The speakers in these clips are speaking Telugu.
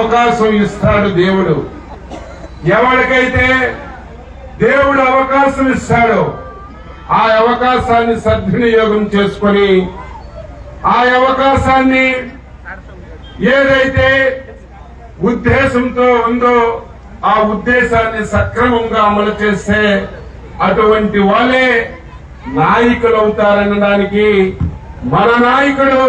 అవకాశం ఇస్తాడు దేవుడు. ఎవరికైతే దేవుడు అవకాశం ఇస్తాడో ఆ అవకాశాన్ని సద్వినియోగం చేసుకొని ఆ అవకాశాన్ని ఏదైతే ఉద్దేశంతో ఉందో ఆ ఉద్దేశాన్ని సక్రమంగా అమలు చేస్తే అటువంటి వాళ్ళే నాయకులు అవుతారనడానికి మన నాయకుడు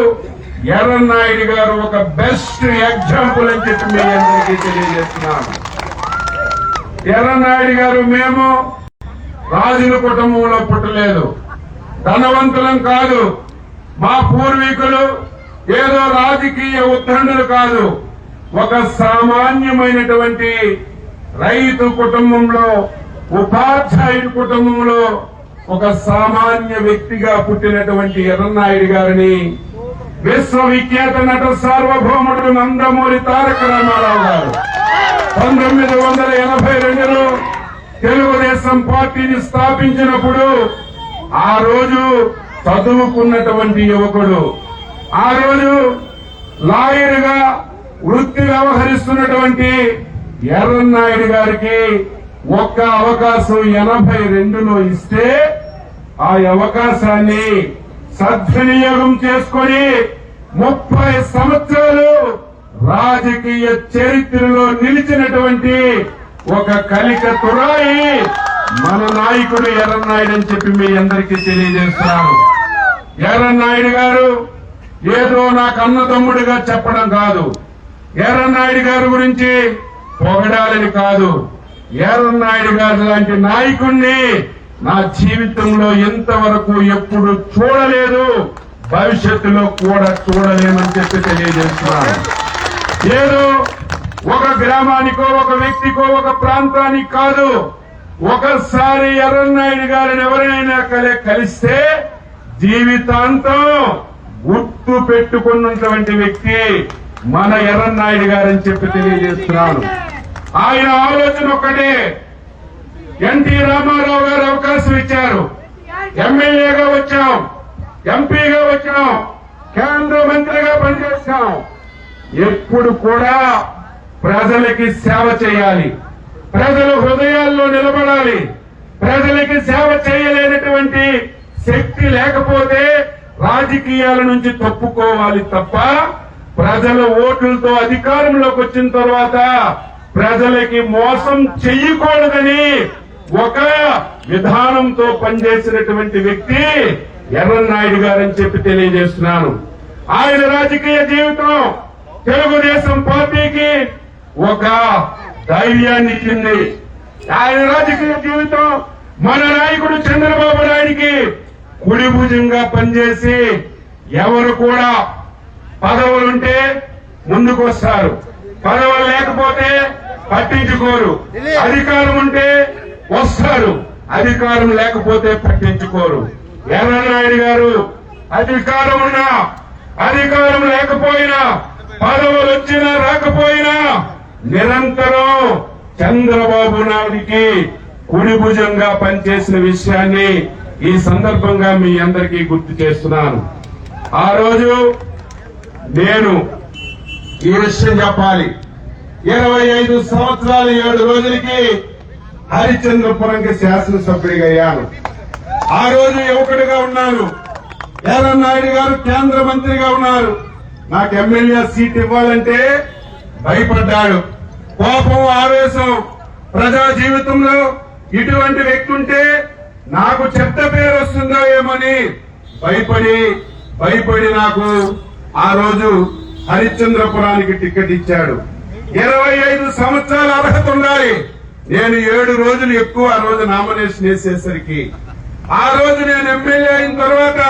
ఎర్రన్నాయుడు గారు ఒక బెస్ట్ ఎగ్జాంపుల్ అని చెప్పి మీ అందరికీ తెలియజేస్తున్నాను. ఎర్రనాయుడు గారు మేము రాజుల కుటుంబంలో పుట్టలేదు. ధనవంతులం కాదు. మా పూర్వీకులు ఏదో రాజకీయ ఉద్దండులు కాదు. ఒక సామాన్యమైనటువంటి రైతు కుటుంబంలో ఉపాధ్యాయుడి కుటుంబంలో ఒక సామాన్య వ్యక్తిగా పుట్టినటువంటి ఎర్రనాయుడు గారిని విశ్వవిఖ్యాత నట సార్వభౌముడు నందమూరి తారక రామారావు గారు. పంతొమ్మిది వందల ఎనభై రెండులో తెలుగుదేశం పార్టీని స్థాపించినప్పుడు ఆ రోజు చదువుకున్నటువంటి యువకుడు. ఆ రోజు లాయర్గా వృత్తి వ్యవహరిస్తున్నటువంటి ఎర్రన్నాయుడు గారికి ఒక్క అవకాశం ఎనభై రెండులో ఇస్తే ఆ అవకాశాన్ని సద్వినియోగం చేసుకొని ముప్పై సంవత్సరాలు రాజకీయ చరిత్రలో నిలిచినటువంటి ఒక కలిక తురాయి మన నాయకుడు ఎర్రన్నాయుడు అని చెప్పి మీ అందరికీ తెలియజేస్తున్నాను. ఎర్రన్నాయుడు గారు ఏదో నాకు అన్నదమ్ముడిగా చెప్పడం కాదు. ఎర్రన్నాయుడు గారి గురించి పొగడాలని కాదు. ఎర్రన్నాయుడు గారు లాంటి నాయకుణ్ణి నా జీవితంలో ఇంతవరకు ఎప్పుడు చూడలేదు భవిష్యత్తులో కూడా చూడలేమని చెప్పి తెలియజేస్తున్నాను ఏదో ఒక గ్రామానికో ఒక వ్యక్తికో ఒక ప్రాంతానికి కాదు ఒకసారి ఎర్రన్నాయుడు గారిని ఎవరైనా కలే కలిస్తే జీవితాంతం గుర్తు పెట్టుకున్నటువంటి వ్యక్తి మన ఎర్రన్నాయుడు గారని చెప్పి తెలియజేస్తున్నాను. ఆయన ఆలోచన ఒకటే ఎన్టీ రామారావు గారు అవకాశం ఇచ్చారు. ఎమ్మెల్యేగా వచ్చాం. ఎంపీగా వచ్చినాం. కేంద్ర మంత్రిగా పనిచేస్తాం ఎప్పుడు కూడా ప్రజలకి సేవ చేయాలి. ప్రజల హృదయాల్లో నిలబడాలి. ప్రజలకి సేవ చేయలేనటువంటి శక్తి లేకపోతే రాజకీయాల నుంచి తప్పుకోవాలి తప్ప ప్రజల ఓట్లతో అధికారంలోకి వచ్చిన తర్వాత ప్రజలకి మోసం చెయ్యకూడదని ఒక విధానంతో పనిచేసినటువంటి వ్యక్తి ఎర్రన్నాయుడు గారని చెప్పి తెలియజేస్తున్నాను. ఆయన రాజకీయ జీవితం తెలుగుదేశం పార్టీకి ఒక ధైర్యాన్ని ఇచ్చింది. ఆయన రాజకీయ జీవితం మన నాయకుడు చంద్రబాబు నాయుడికి కుడి భుజంగా పనిచేసి ఎవరు కూడా పదవులుంటే ముందుకు వస్తారు పదవులు లేకపోతే పట్టించుకోరు. అధికారం ఉంటే వస్తారు. అధికారం లేకపోతే పట్టించుకోరు. ఎర్రనాయుడు గారు అధికారం ఉన్నా అధికారం లేకపోయినా పదవులు వచ్చినా రాకపోయినా నిరంతరం చంద్రబాబు నాయుడికి కుడి భుజంగా పనిచేసిన విషయాన్ని ఈ సందర్భంగా మీ అందరికీ గుర్తు చేస్తున్నాను. ఆ రోజు నేను ఈ విషయం చెప్పాలి. ఇరవై ఐదు సంవత్సరాలు ఏడు రోజులకి హరిచంద్రపురంకి శాసనసభ్యుడిగా అయ్యాను ఆ రోజు యువకుడిగా ఉన్నాను. ఎర్రన్నాయుడు గారు కేంద్ర మంత్రిగా ఉన్నారు. నాకు ఎమ్మెల్యే సీట్ ఇవ్వాలంటే భయపడ్డాడు. కోపం ఆవేశం ప్రజా జీవితంలో ఇటువంటి వ్యక్తి ఉంటే నాకు చెత్త పేరు వస్తుందో ఏమని భయపడి భయపడి నాకు ఆ రోజు హరిశ్చంద్రపురానికి టికెట్ ఇచ్చాడు. ఇరవై ఐదు సంవత్సరాల అర్హత ఉండాలి. నేను ఏడు రోజులు ఎక్కువ ఆ రోజు నామినేషన్ వేసేసరికి ఆ రోజు నేను ఎమ్మెల్యే అయిన తర్వాత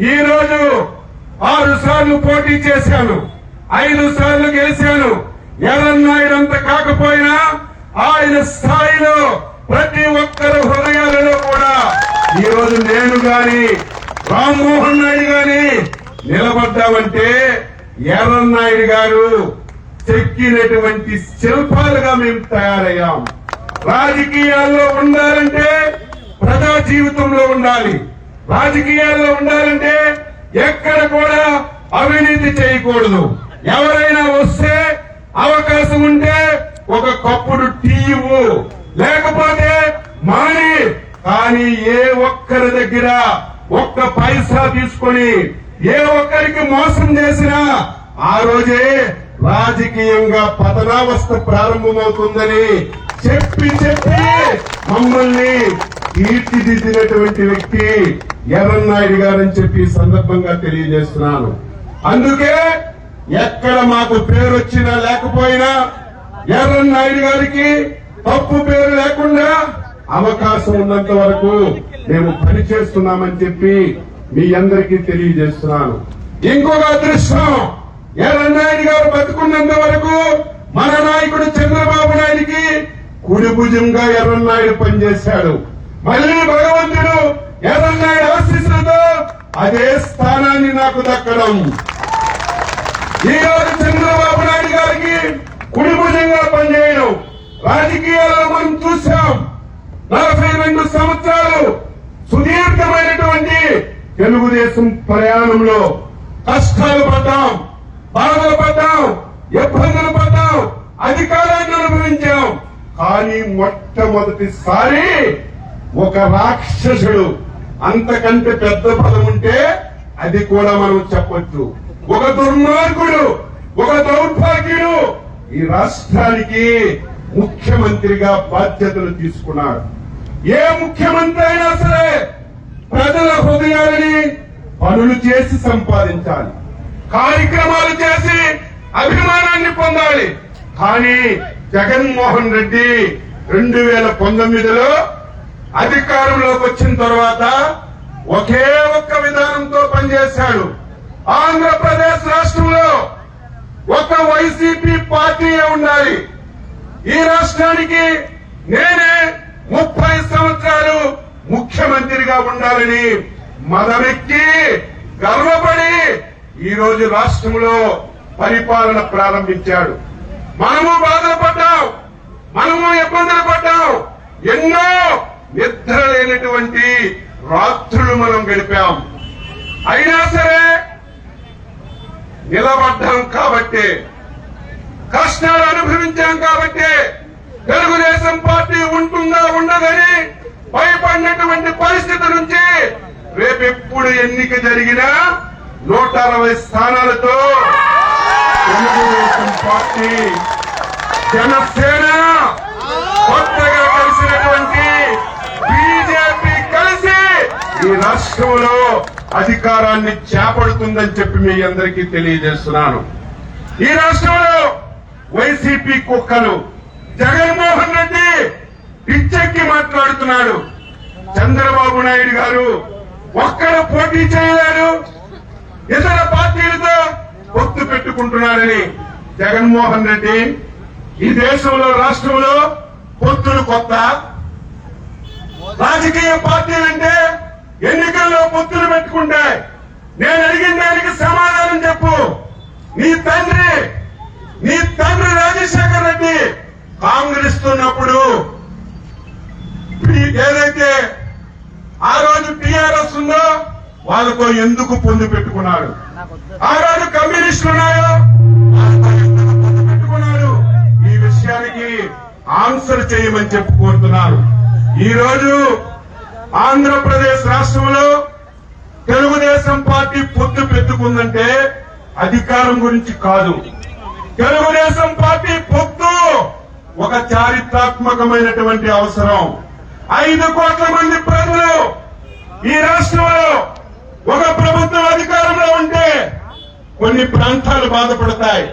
ఈ రోజు ఆరు సార్లు పోటీ చేశాను ఐదు సార్లు గెలిచాను. ఎర్రన్నాయుడు కాకపోయినా ఆయన స్థాయిలో ప్రతి ఒక్కరు హృదయాలలో కూడా ఈ రోజు నేను గాని రామ్మోహన్ నాయుడు గాని నిలబడ్డామంటే ఎర్రన్నాయుడు గారు చెక్కినటువంటి శిల్పాలుగా మేము తయారయ్యాం. రాజకీయాల్లో ఉండాలంటే ప్రజా జీవితంలో ఉండాలి. రాజకీయాల్లో ఉండాలంటే ఎక్కడ కూడా అవినీతి చేయకూడదు. ఎవరైనా వస్తే అవకాశం ఉంటే ఒక కప్పుడు టీ ఇవ్వు. లేకపోతే మాని. కానీ ఏ ఒక్కరి దగ్గర ఒక్క పైసా తీసుకొని ఏ ఒక్కరికి మోసం చేసినా ఆ రోజే రాజకీయంగా పతనావస్థ ప్రారంభమవుతుందని చెప్పి చెప్పి మమ్మల్ని తీర్చిదిద్దినటువంటి వ్యక్తి ఎర్రన్నాయుడు గారని చెప్పి సందర్భంగా తెలియజేస్తున్నాను. అందుకే ఎక్కడ మాకు పేరు వచ్చినా లేకపోయినా ఎర్రన్నాయుడు గారికి తప్పు పేరు లేకుండా అవకాశం ఉన్నంత వరకు మేము పనిచేస్తున్నామని చెప్పి మీ అందరికీ తెలియజేస్తున్నాను. ఇంకొక అదృష్టం ఎర్రన్నాయుడు గారు బతుకున్నంత వరకు మన నాయకుడు చంద్రబాబు నాయుడికి కుడి భుజంగా ఎర్రన్నాయుడు పనిచేశాడు. మళ్ళీ భగవంతుడు ఎర్రన్నాయుడు ఆశీస్సులతో అదే స్థానాన్ని నాకు దక్కడం. ఈరోజు చంద్రబాబు నాయుడు గారికి కుడి భుజంగా పనిచేయడం. రాజకీయాల్లో మనం చూసాం నలభై రెండు సంవత్సరాలు సుదీర్ఘమైనటువంటి తెలుగుదేశం ప్రయాణంలో కష్టాలు పడ్డాం. బాధలు పడ్డాం ఇబ్బందులు పడ్డాం అధికారాన్ని అనుభవించాం కానీ మొట్టమొదటిసారి ఒక రాక్షసుడు అంతకంటే పెద్ద పదం ఉంటే అది కూడా మనం చెప్పొచ్చు. ఒక దుర్మార్గుడు ఒక దౌర్భాగ్యుడు ఈ రాష్ట్రానికి ముఖ్యమంత్రిగా బాధ్యతలు తీసుకున్నాడు. ఏ ముఖ్యమంత్రి అయినా సరే ప్రజల హృదయాలని పనులు చేసి సంపాదించాలి. కార్యక్రమాలు చేసి అభిమానాన్ని పొందాలి. కానీ జగన్మోహన్ రెడ్డి రెండు వేల పంతొమ్మిదిలో అధికారంలోకి వచ్చిన తర్వాత ఒకే ఒక్క విధానంతో పనిచేశాడు. ఆంధ్రప్రదేశ్ రాష్ట్రంలో ఒక వైసీపీ పార్టీయే ఉండాలి. ఈ రాష్ట్రానికి నేనే ముప్పై సంవత్సరాలు ముఖ్యమంత్రిగా ఉండాలని మదమెక్కి గర్వపడి ఈ రోజు రాష్ట్రంలో పరిపాలన ప్రారంభించాడు. మనము బాధలు పడ్డాం మనము ఇబ్బందులు పడ్డాం. ఎన్నో నిద్ర లేనటువంటి రాత్రులు మనం గడిపాం. అయినా సరే నిలబడ్డాం కాబట్టి కష్టాలు అనుభవించాం కాబట్టి తెలుగుదేశం పార్టీ ఉంటుందా ఉండదని భయపడినటువంటి పరిస్థితి నుంచి రేపెప్పుడు ఎన్నిక జరిగినా నూట అరవై స్థానాలతో తెలుగుదేశం పార్టీ జనసేన కొత్తగా కలిసినటువంటి బీజేపీ కలిసి ఈ రాష్ట్రంలో అధికారాన్ని చేపడుతుందని చెప్పి మీ అందరికీ తెలియజేస్తున్నాను. ఈ రాష్ట్రంలో వైసీపీ కుక్కలు జగన్మోహన్ రెడ్డి పిచ్చెక్కి మాట్లాడుతున్నాడు. చంద్రబాబు నాయుడు గారు ఒక్కరు పోటీ చేయలేరు ఇతర పార్టీలతో పొత్తు పెట్టుకుంటున్నారని జగన్మోహన్ రెడ్డి ఈ దేశంలో రాష్ట్రంలో పొత్తులు కొత్త. రాజకీయ పార్టీలంటే ఎన్నికల్లో పొత్తులు పెట్టుకుంటాయి నేను అడిగిన దానికి సమాధానం చెప్పు. నీ తండ్రి నీ తండ్రి రాజశేఖర్ రెడ్డి కాంగ్రెస్తో ఉన్నప్పుడు ఏదైతే ఆ రోజు టిఆర్ఎస్ ఉందో వాళ్ళతో ఎందుకు పొందు పెట్టుకున్నాడు ఆ రోజు కమ్యూనిస్టులు ఉన్నాయో? పెట్టుకున్నాడు ఈ విషయానికి ఆన్సర్ చేయమని చెప్పి కోరుతున్నారు. ఈ రోజు ఆంధ్రప్రదేశ్ రాష్ట్రంలో తెలుగుదేశం పార్టీ పొత్తు పెట్టుకుందంటే అధికారం గురించి కాదు. తెలుగుదేశం పార్టీ పొత్తు ఒక చారిత్రాత్మకమైనటువంటి అవసరం. ఐదు కోట్ల మంది ప్రజలు ఈ రాష్ట్రంలో ఒక ప్రభుత్వం అధికారంలో ఉంటే కొన్ని ప్రాంతాలు బాధపడతాయి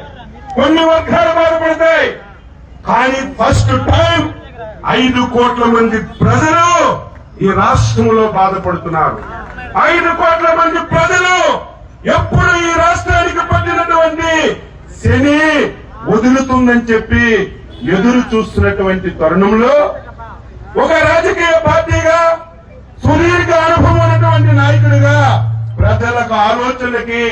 కొన్ని వర్గాలు బాధపడతాయి. కానీ ఫస్ట్ టైం ఐదు కోట్ల మంది ప్రజలు ఈ రాష్ట్రంలో బాధపడుతున్నారు. ఐదు కోట్ల మంది ప్రజలు ఎప్పుడు ఈ రాష్ట్రానికి పట్టినటువంటి శని వదులుతుందని చెప్పి ఎదురు చూస్తున్నటువంటి తరుణంలో ఒక రాజకీయ పార్టీగా సుదీర్ఘ అనుభవం ఉన్నటువంటి నాయకుడిగా ప్రజలకు ఆలోచనకి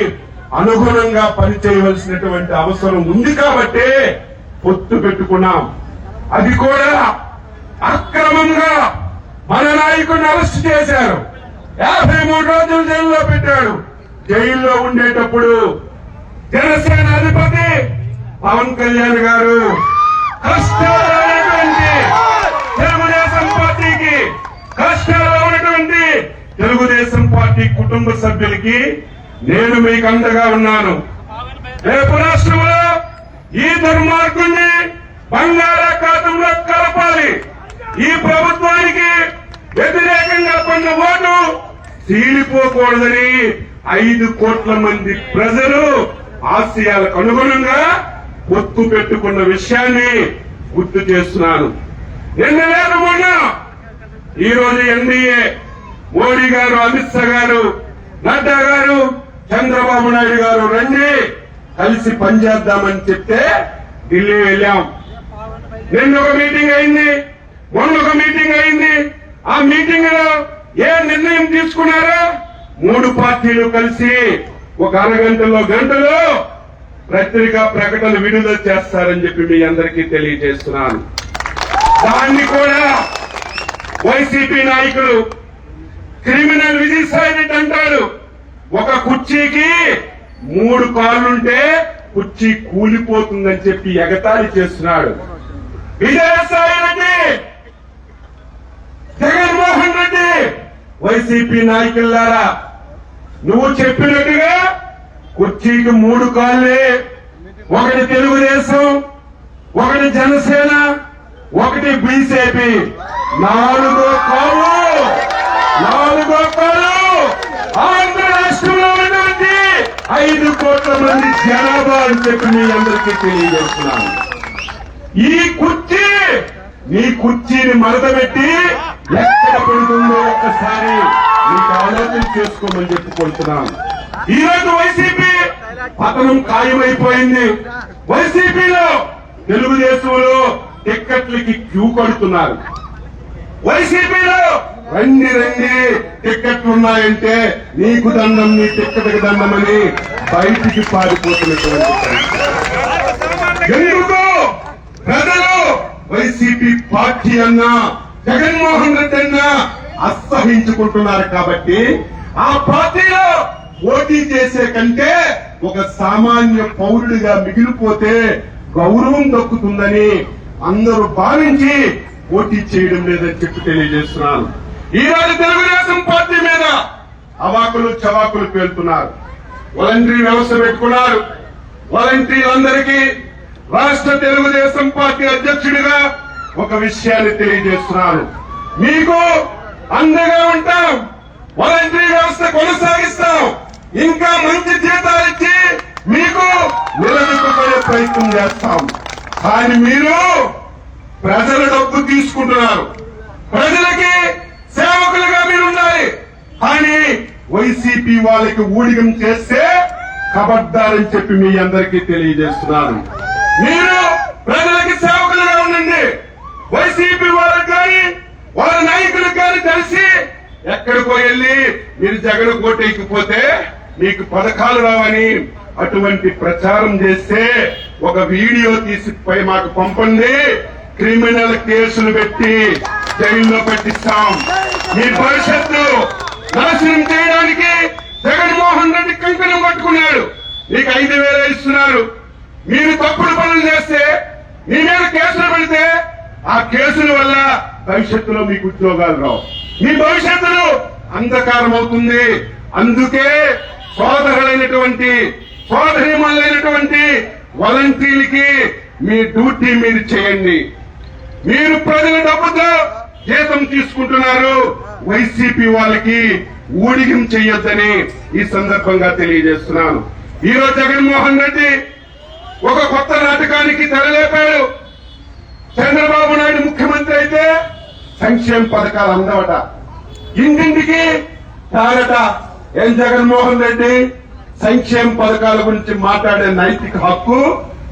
అనుగుణంగా పనిచేయవలసినటువంటి అవసరం ఉంది కాబట్టి పొత్తు పెట్టుకున్నాం. అది కూడా అక్రమంగా మన నాయకుడిని అరెస్ట్ చేశారు. యాభై మూడు రోజులు జైల్లో పెట్టాడు. జైల్లో ఉండేటప్పుడు జనసేన అధిపతి పవన్ కళ్యాణ్ గారు కష్టాలు తెలుగుదేశం పార్టీకి కష్టాలు ఉన్నటువంటి తెలుగుదేశం పార్టీ కుటుంబ సభ్యులకి నేను మీకు అండగా ఉన్నాను. రేపు రాష్ట్రంలో ఈ దుర్మార్గుణ్ణి బంగాళాఖాతంలో కలపాలి. ఈ ప్రభుత్వానికి వ్యతిరేకంగా కొన్న ఓటు చీలిపోకూడదని ఐదు కోట్ల మంది ప్రజలు ఆశయాలకు అనుగుణంగా పొత్తు పెట్టుకున్న విషయాన్ని గుర్తు చేస్తున్నాను. నిన్న లేదు మొన్న ఈ రోజు ఎన్డీఏ మోడీ గారు అమిత్ షా గారు నడ్డా గారు చంద్రబాబు నాయుడు గారు రండి కలిసి పనిచేద్దామని చెప్తే ఢిల్లీ వెళ్ళాం. నిన్న ఒక మీటింగ్ అయింది మొన్న ఒక మీటింగ్ అయింది. ఆ మీటింగ్లో ఏ నిర్ణయం తీసుకున్నారో మూడు పార్టీలు కలిసి ఒక అరగంటలో గంటలో పత్రికా ప్రకటన విడుదల చేస్తారని చెప్పి మీ అందరికీ తెలియజేస్తున్నాను. దాన్ని కూడా వైసీపీ నాయకులు క్రిమినల్ విజయసాయి రెడ్డి అంటాడు. ఒక కుర్చీకి మూడు కాళ్ళుంటే కుర్చీ కూలిపోతుందని చెప్పి ఎగతాళి చేస్తున్నాడు. విజయసాయి రెడ్డి! జగన్మోహన్ రెడ్డి! వైసీపీ నాయకులారా నువ్వు చెప్పినట్టుగా కుర్చీకి మూడు కాళ్ళే. ఒకటి తెలుగుదేశం ఒకటి జనసేన ఒకటి బీజేపీ. నాలుగో కాలు నాలుగో కాలు ఆంధ్ర రాష్ట్రంలో ఉన్నటువంటి ఐదు కోట్ల మంది జనాభా అని చెప్పి మీ అందరికీ తెలియజేస్తున్నాను. ఈ కుర్చీ మీ కుర్చీని మడతబెట్టి ఎక్కడ పెడుతుందో ఒక్కసారి మీకు ఆలోచన చేసుకోమని చెప్పుకుంటున్నాను ఈ రోజు వైసీపీ పతనం ఖాయమైపోయింది. వైసీపీలో తెలుగుదేశంలో టిక్కెట్లకి క్యూ కడుతున్నారు. వైసీపీలో రండి రండి. టిక్కెట్లు ఉన్నాయంటే నీకు దండం నీ టిక్కెట్కి దండమని బయటికి పారిపోతున్నటువంటి ఎందుకు? ప్రజలు వైసీపీ పార్టీ అన్నా జగన్మోహన్ రెడ్డి అన్నా అసహించుకుంటున్నారు కాబట్టి ఆ పార్టీలో పోటీ చేసే కంటే ఒక సామాన్య పౌరుడిగా మిగిలిపోతే గౌరవం దక్కుతుందని అందరూ భావించి పోటీ చేయడం లేదని చెప్పి తెలియజేస్తున్నాను. ఈ తెలుగుదేశం పార్టీ మీద అవాకులు చవాకులు పేలుతున్నారు. వాలంటరీ వ్యవస్థ పెట్టుకున్నారు. వాలంటీర్లందరికీ రాష్ట్ర తెలుగుదేశం పార్టీ అధ్యక్షుడిగా ఒక విషయాన్ని తెలియజేస్తున్నాను మీకు అండగా ఉంటాం. వాలంటరీ వ్యవస్థ కొనసాగిస్తాం. ఇంకా మంచి జీతాలు ఇచ్చి మీకు నిలదొక్కునే ప్రయత్నం చేస్తాం. కానీ మీరు ప్రజల డబ్బు తీసుకుంటున్నారు. ప్రజలకి సేవకులుగా మీరు ఉండాలి కానీ వైసీపీ వాళ్ళకి ఊడిగం చేస్తే కబడ్డారని చెప్పి మీ అందరికీ తెలియజేస్తున్నాను. మీరు ప్రజలకి సేవకులుగా ఉండండి. వైసీపీ వాళ్ళకి కానీ వాళ్ళ నాయకులకు కానీ కలిసి ఎక్కడికో వెళ్ళి మీరు జగన్ కోటేకిపోతే మీకు పథకాలు రావని అటువంటి ప్రచారం చేస్తే ఒక వీడియో తీసి పై మాకు పంపండి. క్రిమినల్ కేసులు పెట్టి జైల్లో పెట్టిస్తాం. మీ భవిష్యత్తు నాశనం చేయడానికి జగన్మోహన్ రెడ్డి కంకణం పట్టుకున్నాడు. మీకు ఐదు వేలు ఇస్తున్నారు. మీరు తప్పుడు పనులు చేస్తే మీ మీద కేసులు పెడితే ఆ కేసుల వల్ల భవిష్యత్తులో మీకు ఉద్యోగాలు రావు. మీ భవిష్యత్తులో అంధకారం అవుతుంది. అందుకే సోదరులైనటువంటి సోదరిమలైనటువంటి వాలంటీర్లకి మీ డ్యూటీ మీరు చేయండి. మీరు ప్రజల డబ్బుతో జీతం తీసుకుంటున్నారు. వైసీపీ వాళ్ళకి ఊడిగం చెయ్యొద్దని ఈ సందర్భంగా తెలియజేస్తున్నాను. ఈరోజు జగన్మోహన్ రెడ్డి ఒక కొత్త నాటకానికి తెరలేపాడు. చంద్రబాబు నాయుడు ముఖ్యమంత్రి అయితే సంక్షేమ పథకాలు అందవట. ఇంటింటికి తాగట ఏం జగన్మోహన్ రెడ్డి సంక్షేమ పథకాల గురించి మాట్లాడే నైతిక హక్కు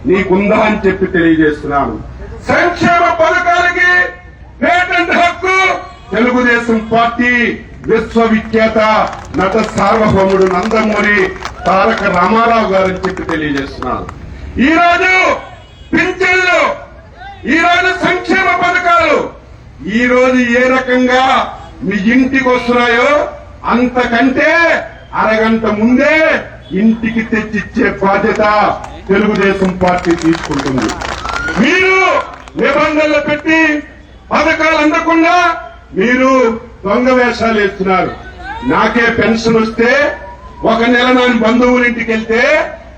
నీకుందా అని చెప్పి తెలియజేస్తున్నాను. సంక్షేమ పథకాలకి పేటెంట్ హక్కు తెలుగుదేశం పార్టీ విశ్వవిఖ్యాత నట సార్వభౌముడు నందమూరి తారక రామారావు గారని చెప్పి తెలియజేస్తున్నారు. ఈ రోజు పింఛన్లు ఈ రోజు సంక్షేమ పథకాలు ఈ రోజు ఏ రకంగా మీ ఇంటికి వస్తున్నాయో అంతకంటే అరగంట ముందే ఇంటికి తెచ్చిచ్చే బాధ్యత తెలుగుదేశం పార్టీ తీసుకుంటుంది. మీరు నిబంధనలు పెట్టి పథకాలు అందకుండా మీరు దొంగ వేషాలు వేస్తున్నారు. నాకే పెన్షన్ వస్తే ఒక నెల నా బంధువులింటికి వెళ్తే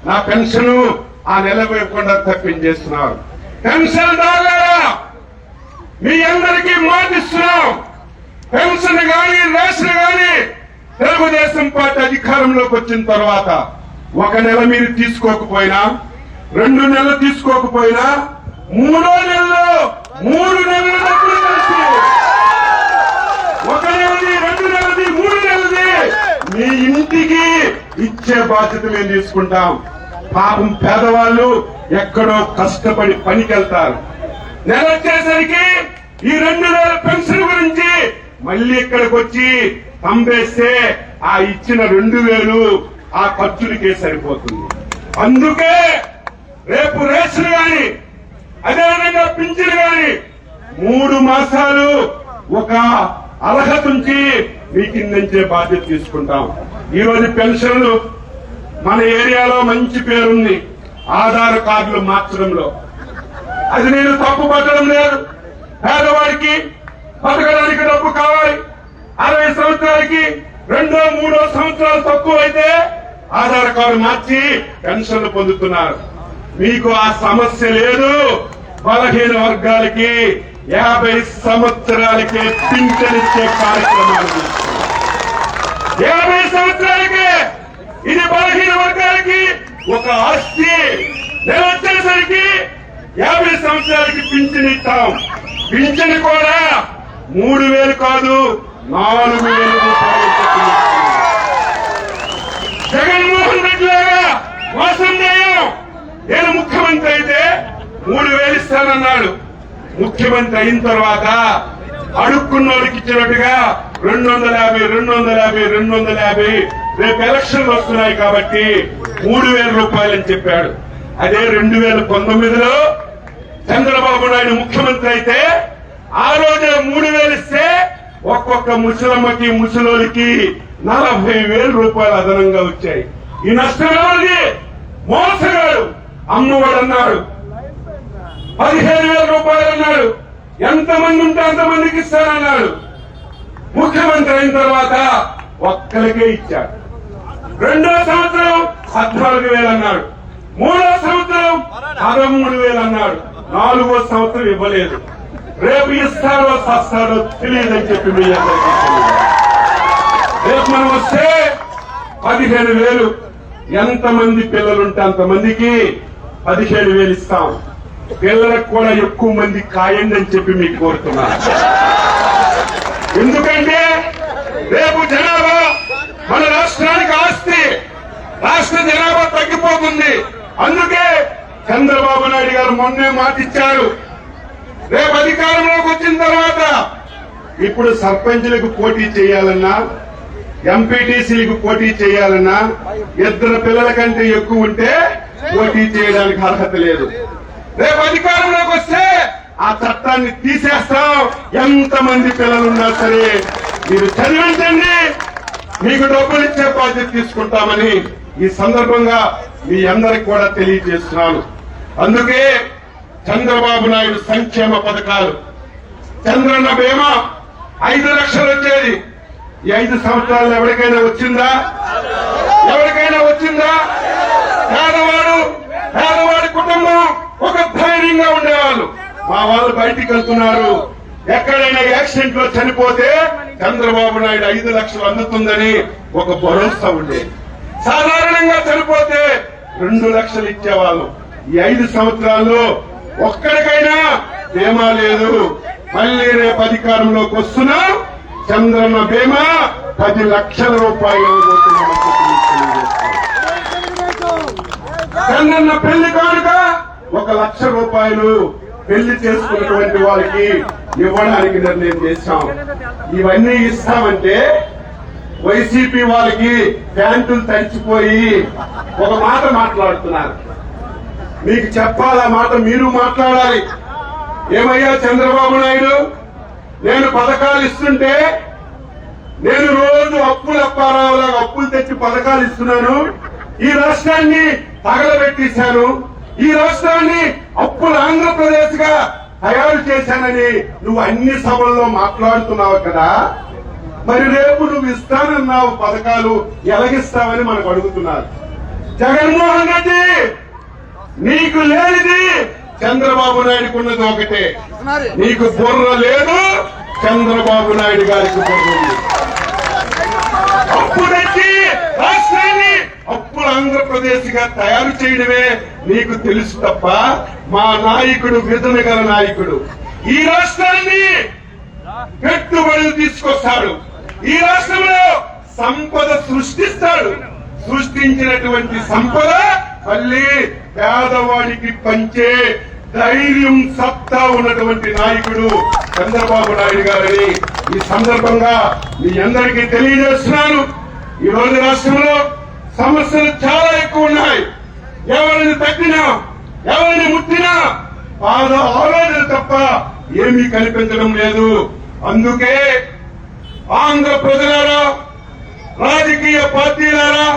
నా పెన్షన్ ఆ నెల వేయకుండా తప్పించేస్తున్నారు. పెన్షన్ రాగారా మీ అందరికీ మాటిస్తున్నాం. పెన్షన్ కానీ రేషన్ కానీ తెలుగుదేశం పార్టీ అధికారంలోకి వచ్చిన తర్వాత ఒక నెల మీరు తీసుకోకపోయినా రెండు నెలలు తీసుకోకపోయినా మూడో నెలలో మూడు నెలల డబ్బులు కలిసి ఒక నెలది రెండు నెలది మూడు నెలది మీ ఇంటికి ఇచ్చే బాధ్యత మేము తీసుకుంటాం. పాపం పేదవాళ్ళు ఎక్కడో కష్టపడి పనికెళ్తారు. నెల వచ్చేసరికి ఈ రెండు నెలల పెన్షన్ గురించి మళ్ళీ ఇక్కడికి వచ్చి పంపేస్తే ఆ ఇచ్చిన రెండు వేలు ఆ ఖర్చులకే సరిపోతుంది. అందుకే రేపు రేషన్ గాని అదేవిధంగా పింఛన్ గాని మూడు మాసాలు ఒక అర్హత ఉంచి మీ కిందించే బాధ్యత తీసుకుంటాం. ఈరోజు పెన్షన్లు మన ఏరియాలో మంచి పేరుంది. ఆధార్ కార్డులు మార్చడంలో. అది నేను తప్పు పట్టడం లేదు. పేదవాడికి బతకడానికి డబ్బు కావాలి. అరవై సంవత్సరాలకి రెండో మూడో సంవత్సరాలు తక్కువ అయితే ఆధార్ కార్డు మార్చి పెన్షన్లు పొందుతున్నారు. మీకు ఆ సమస్య లేదు. బలహీన వర్గాలకి యాభై సంవత్సరాలకే పింఛనిచ్చే కార్యక్రమాలు యాభై సంవత్సరాలకి ఇది బలహీన వర్గాలకి ఒక ఆస్తి. నెల వచ్చేసరికి యాభై సంవత్సరాలకి పింఛన్ ఇస్తాం. పింఛన్ కూడా మూడు వేలు కాదు నాలుగు వేలు రూపాయలు జగన్మోహన్ రెడ్డి లాగా మోసం నేను ముఖ్యమంత్రి అయితే మూడు వేలు ఇస్తానన్నాడు. ముఖ్యమంత్రి అయిన తర్వాత అడుక్కున్నోడికి ఇచ్చినట్టుగా రెండు వందల యాభై రెండు వందల యాభై రెండు వందల యాభై రేపు ఎలక్షన్లు వస్తున్నాయి కాబట్టి మూడు వేల రూపాయలు అని చెప్పాడు. అదే రెండు వేల పంతొమ్మిదిలో చంద్రబాబు నాయుడు ముఖ్యమంత్రి అయితే ఆ రోజే మూడు వేలు ఇస్తే ఒక్కొక్క ముసలమ్మకి ముసలోలికి నలభై వేల రూపాయలు అదనంగా వచ్చాయి. ఈ నష్టం మోసగాడు. అమ్మవాడు అన్నాడు పదిహేను వేల రూపాయలు అన్నాడు ఎంతమంది ఉంటే అంతమందికి ఇస్తానన్నాడు. ముఖ్యమంత్రి అయిన తర్వాత ఒక్కరికే ఇచ్చాడు. రెండో సంవత్సరం పద్నాలుగు వేలు అన్నాడు మూడో సంవత్సరం పదమూడు వేలు అన్నాడు నాలుగో సంవత్సరం ఇవ్వలేదు. రేపు ఇస్తారో సస్తారో తెలియదని చెప్పి మీ రేపు మనం వస్తే పదిహేను వేలు. ఎంతమంది పిల్లలుంటే అంతమందికి పదిహేను వేలు ఇస్తాం. పిల్లలకు కూడా ఎక్కువ మంది కాయండి అని చెప్పి మీకు కోరుతున్నాను ఎందుకంటే రేపు జనాభా మన రాష్ట్రానికి ఆస్తి. రాష్ట్ర జనాభా తగ్గిపోతుంది. అందుకే చంద్రబాబు నాయుడు గారు మొన్నే మాటిచ్చారు. రేపు అధికారంలోకి వచ్చిన తర్వాత ఇప్పుడు సర్పంచులకు పోటీ చేయాలన్నా ఎంపీటీసీలకు పోటీ చేయాలన్నా ఇద్దరు పిల్లల కంటే ఎక్కువ ఉంటే పోటీ చేయడానికి అర్హత లేదు. రేపు అధికారంలోకి వస్తే ఆ చట్టాన్ని తీసేస్తాం. ఎంతమంది పిల్లలున్నా సరే మీరు చదివించండి. మీకు డబ్బులు ఇచ్చే బాధ్యత తీసుకుంటామని ఈ సందర్భంగా మీ అందరికి కూడా తెలియజేస్తున్నాను. అందుకే చంద్రబాబు నాయుడు సంక్షేమ పథకాలు. చంద్రన్న బీమా ఐదు లక్షలు వచ్చేది. ఈ ఐదు సంవత్సరాలు ఎవరికైనా వచ్చిందా? ఎవరికైనా వచ్చిందా? పేదవాడు పేదవాడి కుటుంబం ఒక ధైర్యంగా ఉండేవాళ్ళు. మా వాళ్ళు బయటికి వెళ్తున్నారు. ఎక్కడైనా యాక్సిడెంట్లో చనిపోతే చంద్రబాబు నాయుడు ఐదు లక్షలు అందుతుందని ఒక భరోసా ఉండేది సాధారణంగా చనిపోతే రెండు లక్షలు ఇచ్చేవాళ్ళు. ఈ ఐదు సంవత్సరాల్లో ఒక్కడికైనా బీమా లేదు. మళ్ళీ రేపు అధికారంలోకి వస్తున్నాం. చంద్రన్న బీమా పది లక్షల రూపాయలు చంద్రన్న పెళ్ళి కానుక ఒక లక్ష రూపాయలు పెళ్ళి చేసుకున్నటువంటి వాళ్ళకి ఇవ్వడానికి నిర్ణయం చేశాం. ఇవన్నీ ఇస్తామంటే వైసీపీ వాళ్ళకి ప్యాంటులు తడిచిపోయి ఒక మాట మాట్లాడుతున్నారు. మీకు చెప్పాలా మాట మీరు మాట్లాడాలి. ఏమయ్యా చంద్రబాబు నాయుడు? నేను పథకాలు ఇస్తుంటే నేను రోజు అప్పులు అప్పారావులాగా అప్పులు తెచ్చి పథకాలు ఇస్తున్నాను. ఈ రాష్ట్రాన్ని తగలబెట్టేశాను. ఈ రాష్ట్రాన్ని అప్పుల ఆంధ్రప్రదేశ్గా తయారు చేశానని నువ్వు అన్ని సభల్లో మాట్లాడుతున్నావు కదా. మరి రేపు నువ్వు ఇస్తానన్నావు పథకాలు ఎలాగిస్తావని మనకు అడుగుతున్నారు. జగన్మోహన్ రెడ్డి నీకు లేనిది చంద్రబాబు నాయుడుకు ఉన్నది ఒకటే. నీకు బుర్ర లేదు చంద్రబాబు నాయుడు గారికి బుర్ర ఉంది. అప్పు తెచ్చి రాష్ట్రాన్ని అప్పుల ఆంధ్రప్రదేశ్గా తయారు చేయడమే నీకు తెలుసు తప్ప మా నాయకుడు విధన గల నాయకుడు ఈ రాష్ట్రాన్ని పెట్టుబడులు తీసుకొస్తాడు. ఈ రాష్ట్రంలో సంపద సృష్టిస్తాడు. సృష్టించినటువంటి సంపద మళ్ళీ పేదవాడికి పంచే ధైర్యం సత్తా ఉన్నటువంటి నాయకుడు చంద్రబాబు నాయుడు గారని ఈ సందర్భంగా మీ అందరికీ తెలియజేస్తున్నాను. ఈ రోజు రాష్ట్రంలో సమస్యలు చాలా ఎక్కువ ఉన్నాయి. ఎవరిని తగ్గినా ఎవరిని ముట్టినా బాధ ఆలోచన తప్ప ఏమీ కనిపించడం లేదు. అందుకే ఆంధ్ర ప్రజలారా రాజకీయ పార్టీలారా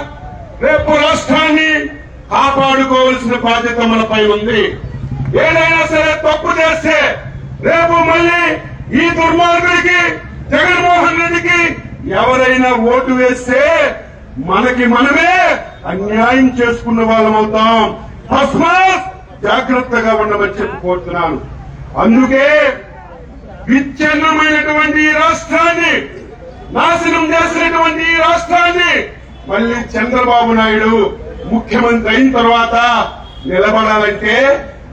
రేపు రాష్ట్రాన్ని కాపాడుకోవాల్సిన బాధ్యత మనపై ఉంది. ఏదైనా సరే తప్పు చేస్తే రేపు మళ్ళీ ఈ దుర్మార్గుడికి జగన్మోహన్ రెడ్డికి ఎవరైనా ఓటు వేస్తే మనకి మనమే అన్యాయం చేసుకున్న వాళ్ళం అవుతాం. తస్మాత్ జాగ్రత్తగా ఉండమని చెప్పుకోతున్నాను అందుకే విచ్ఛిన్నమైనటువంటి ఈ రాష్ట్రాన్ని నాశనం చేసినటువంటి ఈ రాష్ట్రాన్ని మళ్ళీ చంద్రబాబు నాయుడు ముఖ్యమంత్రి అయిన తర్వాత నిలబడాలంటే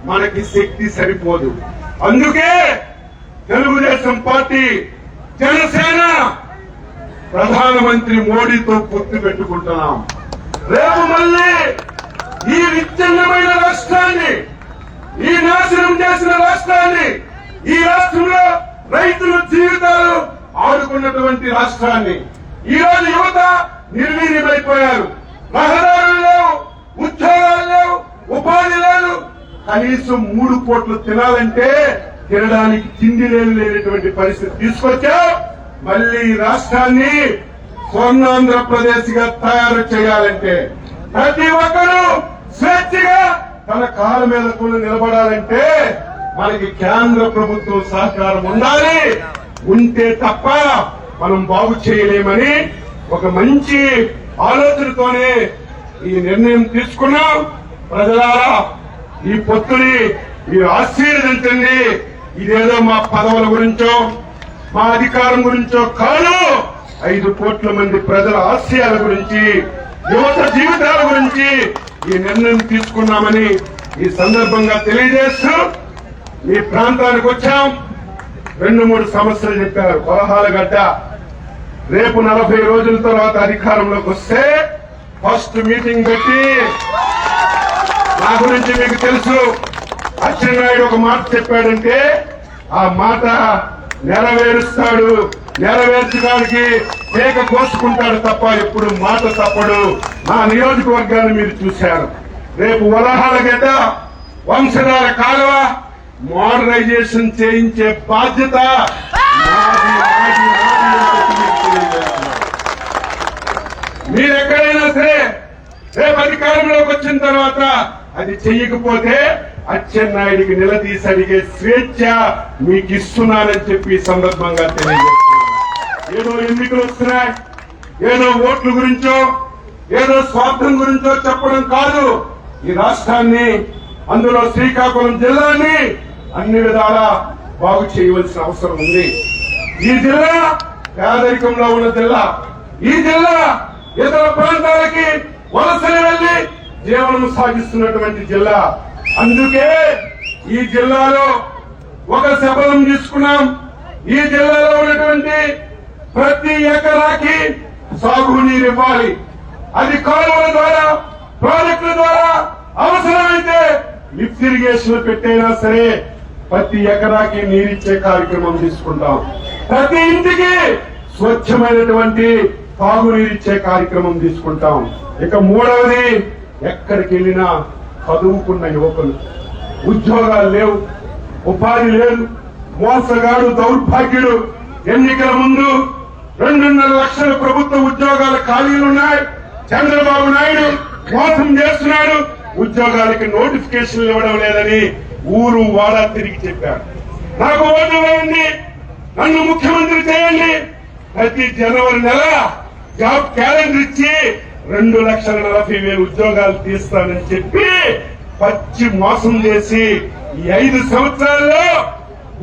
మనకి శక్తి సరిపోదు. అందుకే తెలుగుదేశం పార్టీ జనసేన ప్రధానమంత్రి మోడీతో పొత్తు పెట్టుకుంటున్నాం. రేపు మళ్ళీ ఈ విచ్ఛిన్నమైన రాష్ట్రాన్ని ఈ నాశనం చేసిన రాష్ట్రాన్ని ఈ రాష్ట్రంలో రైతుల జీవితాలు ఆడుకున్నటువంటి రాష్ట్రాన్ని ఈ రోజు యువత నిర్వీర్యమైపోయారు. రహదారులు లేవు ఉద్యోగాలు కనీసం మూడు కోట్లు తినాలంటే తినడానికి తిండి లేని లేనటువంటి పరిస్థితి తీసుకొచ్చా? మళ్ళీ రాష్ట్రాన్ని స్వర్ణాంధ్రప్రదేశ్గా తయారు చేయాలంటే ప్రతి ఒక్కరూ స్వేచ్ఛగా తన కాళ్ళ మీద కూడా నిలబడాలంటే మనకి కేంద్ర ప్రభుత్వం సహకారం ఉండాలి. ఉంటే తప్ప మనం బాగు చేయలేమని ఒక మంచి ఆలోచనతోనే ఈ నిర్ణయం తీసుకున్నాం. ప్రజలారా ఈ పొత్తుని మీరు ఆశీర్వదించండి. ఇదేదో మా పదవుల గురించో మా అధికారం గురించో కాదు. ఐదు కోట్ల మంది ప్రజల ఆశయాల గురించి యువత జీవితాల గురించి ఈ నిర్ణయం తీసుకున్నామని ఈ సందర్భంగా తెలియజేస్తూ మీ ప్రాంతానికి వచ్చాం. రెండు మూడు సమస్యలు చెప్పారు. కొలహాల గడ్డ రేపు నలభై రోజుల తర్వాత అధికారంలోకి వస్తే ఫస్ట్ మీటింగ్ పెట్టి నా గురించి మీకు తెలుసు. అచ్చెన్నాయుడు ఒక మాట చెప్పాడంటే ఆ మాట నెరవేరుస్తాడు. నెరవేర్చడానికి కేక కోసుకుంటాడు తప్ప ఎప్పుడు మాట తప్పడు. నా నియోజకవర్గాన్ని మీరు చూశారు. రేపు వలహాల గడ్డ వంశధార కాలువ మోడర్నైజేషన్ చేయించే బాధ్యత మీరెక్కడైనా మీరు ఎక్కడైనా సరే రేపు అధికారంలోకి వచ్చిన తర్వాత అది చెయ్యకపోతే అచ్చెన్నాయుడికి నిలదీసి అడిగే స్వేచ్ఛ మీకు ఇస్తున్నానని చెప్పి సందర్భంగా తెలియజేస్తున్నాను. ఏదో ఎన్నికలు వస్తున్నాయి ఏదో ఓట్ల గురించో ఏదో స్వార్థం గురించో చెప్పడం కాదు. ఈ రాష్ట్రాన్ని అందులో శ్రీకాకుళం జిల్లాని అన్ని విధాలా బాగు చేయవలసిన అవసరం ఉంది. ఈ జిల్లా పేదరికంలో ఉన్న జిల్లా. ఈ జిల్లా ఇతర ప్రాంతాలకి వలసలు వెళ్ళి జీవనం సాగిస్తున్నటువంటి జిల్లా. అందుకే ఈ జిల్లాలో ఒక శబలం తీసుకున్నాం. ఈ జిల్లాలో ఉన్నటువంటి ప్రతి ఎకరాకి సాగునీరు ఇవ్వాలి. అది కాలువల ద్వారా ప్రాజెక్టుల ద్వారా అవసరమైతే లిఫ్ట్ ఇరిగేషన్ పెట్టైనా సరే ప్రతి ఎకరాకి నీరిచ్చే కార్యక్రమం తీసుకుంటాం. ప్రతి ఇంటికి స్వచ్ఛమైనటువంటి తాగునీరిచ్చే కార్యక్రమం తీసుకుంటాం. ఇక మూడవది ఎక్కడికి వెళ్ళినా చదువుకున్న యువకులు ఉద్యోగాలు లేవు ఉపాధి లేదు మోసగాడు దౌర్భాగ్యుడు. ఎన్నికల ముందు రెండున్నర లక్షల ప్రభుత్వ ఉద్యోగాల ఖాళీలున్నాయి చంద్రబాబు నాయుడు మోసం చేస్తున్నాడు. ఉద్యోగాలకి నోటిఫికేషన్లు ఇవ్వడం లేదని ఊరు వాడా తిరిగి చెప్పారు. నాకు ఓటు వేయండి నన్ను ముఖ్యమంత్రి చేయండి. ప్రతి జనవరి నెల జాబ్ క్యాలెండర్ ఇచ్చి రెండు లక్షల నలభై వేలు ఉద్యోగాలు తీస్తానని చెప్పి పచ్చి మోసం చేసి ఈ ఐదు సంవత్సరాల్లో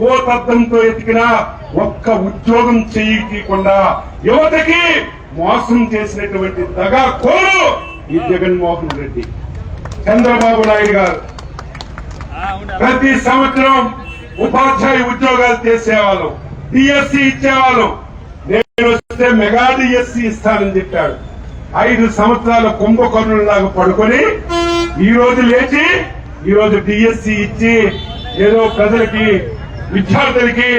ఓతత్వంతో ఎతికిన ఒక్క ఉద్యోగం చేయకుండా యువతకి మోసం చేసినటువంటి దగా కోరు ఈ జగన్మోహన్ రెడ్డి. చంద్రబాబు నాయుడు గారు. ప్రతి సంవత్సరం ఉపాధ్యాయ ఉద్యోగాలు చేసేవాళ్ళం. డిఎస్సి ఇచ్చేవాళ్ళం. నేను వస్తే మెగా డిఎస్సి ఇస్తానని చెప్పాడు. ఐదు సంవత్సరాల కుంభకర్ణులాగా పడుకొని ఈ రోజు లేచి ఈ రోజు డిఎస్సి ఇచ్చి ఏదో ప్రజలకి విద్యార్థులకి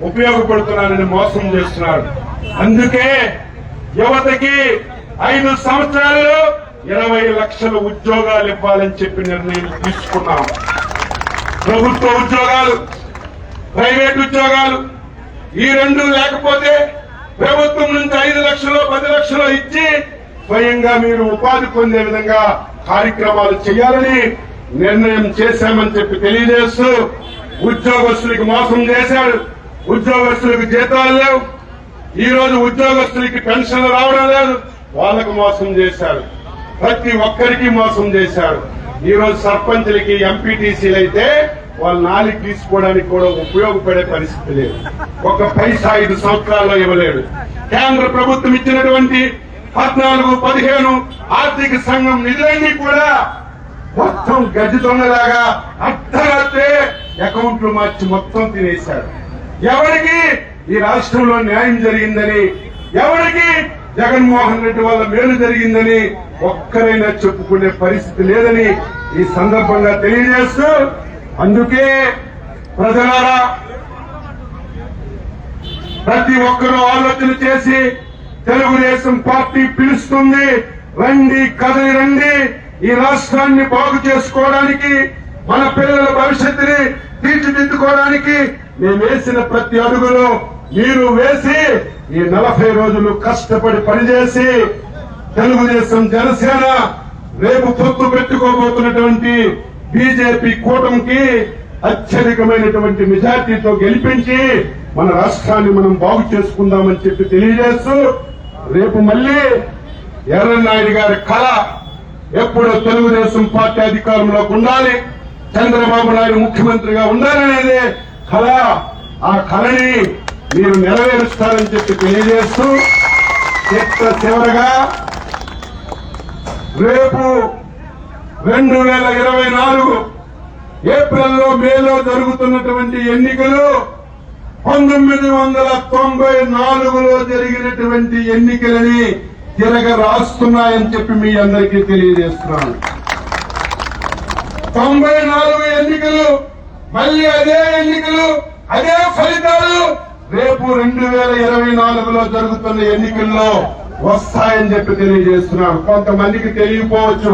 ఉపయోగపడుతున్నారని మోసం చేస్తున్నారు. అందుకే యువతకి ఐదు సంవత్సరాల్లో ఇరవై లక్షల ఉద్యోగాలు ఇవ్వాలని చెప్పి నిర్ణయం తీసుకున్నాం. ప్రభుత్వ ఉద్యోగాలు ప్రైవేట్ ఉద్యోగాలు ఈ రెండు లేకపోతే ప్రభుత్వం నుంచి ఐదు లక్షలు పది లక్షలు ఇచ్చి స్వయంగా మీరు ఉపాధి పొందే విధంగా కార్యక్రమాలు చేయాలని నిర్ణయం చేశామని చెప్పి తెలియజేస్తూ ఉద్యోగస్తులకు మోసం చేశాడు. ఉద్యోగస్తులకు జీతాలు లేవు. ఈ రోజు ఉద్యోగస్తులకి పెన్షన్లు రావడం లేదు. వాళ్ళకు మోసం చేశారు ప్రతి ఒక్కరికి మోసం చేశారు ఈ రోజు సర్పంచ్లకి ఎంపీటీసీలు అయితే వాళ్ళ నాలుగు తీసుకోవడానికి కూడా ఉపయోగపడే పరిస్థితి లేదు. ఒక పైసా ఐదు సంవత్సరాల్లో ఇవ్వలేడు. కేంద్ర ప్రభుత్వం ఇచ్చినటువంటి పద్నాలుగు పదిహేను ఆర్థిక సంఘం నిధులన్నీ కూడా మొత్తం గజ్జి అర్ధరాత్రే అకౌంట్లు మార్చి మొత్తం తినేశారు. ఎవరికి ఈ రాష్ట్రంలో న్యాయం జరిగిందని ఎవరికి జగన్మోహన్ రెడ్డి వల్ల మేలు జరిగిందని ఒక్కరైనా చెప్పుకునే పరిస్థితి లేదని ఈ సందర్భంగా తెలియజేస్తూ అందుకే ప్రజలారా ప్రతి ఒక్కరూ ఆలోచన చేసి తెలుగుదేశం పార్టీ పిలుస్తుంది. రండి కదలి రండి. ఈ రాష్ట్రాన్ని బాగు చేసుకోవడానికి మన పిల్లల భవిష్యత్తుని తీర్చిదిద్దుకోవడానికి మేము వేసిన ప్రతి అడుగులో మీరు వేసి ఈ నలభై రోజులు కష్టపడి పనిచేసి తెలుగుదేశం జనసేన రేపు పొత్తు పెట్టుకోబోతున్నటువంటి బీజేపీ కూటమికి అత్యధికమైనటువంటి మెజార్టీతో గెలిపించి మన రాష్ట్రాన్ని మనం బాగు చేసుకుందామని చెప్పి తెలియజేస్తూ రేపు మళ్ళీ ఎర్రనాయుడు గారి కళ ఎప్పుడు తెలుగుదేశం పార్టీ అధికారంలోకి ఉండాలి. చంద్రబాబు నాయుడు ముఖ్యమంత్రిగా ఉండాలనేదే కళ. ఆ కళని మీరు నెరవేరుస్తారని చెప్పి తెలియజేస్తూ చిత్త చివరగా రేపు రెండు వేల ఇరవై నాలుగు ఏప్రిల్లో మేలో జరుగుతున్నటువంటి ఎన్నికలు పంతొమ్మిది వందల తొంభై నాలుగులో జరిగినటువంటి ఎన్నికలని తిరగ రాస్తున్నాయని చెప్పి మీ అందరికీ తెలియజేస్తున్నాను. తొంభై నాలుగు ఎన్నికలు మళ్ళీ అదే ఎన్నికలు అదే ఫలితాలు రేపు రెండు వేల ఇరవై నాలుగులో జరుగుతున్న ఎన్నికల్లో వస్తాయని చెప్పి తెలియజేస్తున్నాను. కొంతమందికి తెలియపోవచ్చు